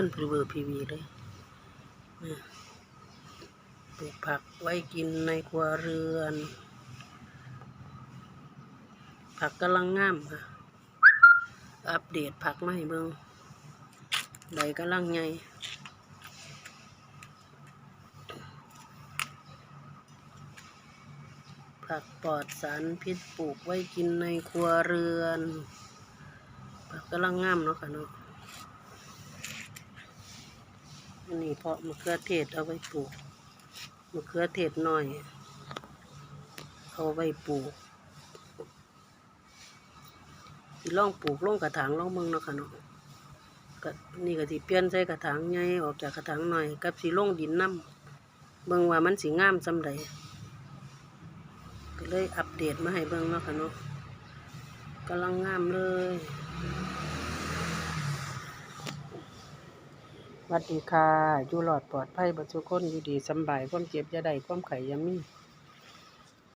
้นพรีเวอร์พีวีเลยเนี่ยปลูกผักไว้กินในครัวเรือน ผักกำลังงามค่ะ อัปเดตผักมาให้เบิ่งใบกำลังใหญ่ผักปลอดสารพิษปลูกไว้กินในครัวเรือน ผักกำลังงามเนาะค่ะเนาะ อันนี้เพาะมะเขือเทศเอาไว้ปลูกมะเขือเทศน้อย เอาไว้ปลูกสิล่องปลูกลงกระถางล่องเบิ่งเนาะค่ะเนาะก็นี่ก็สิเปลี่ยนใส่กระถางใหญ่ออกจากกระถางหน้อย กับสิลงดินน้ำเบิ่งว่ามันสิงามซำใดก็เลยอัปเดตมาให้เบิ่งเนาะค่ะเนาะกำลังงามเลยส วัสดีค่ะ อยู่หลอดปลอดภัยบัดทุกคนอยู่ดีสบายความเจ็บอยาใดความไข่อยามี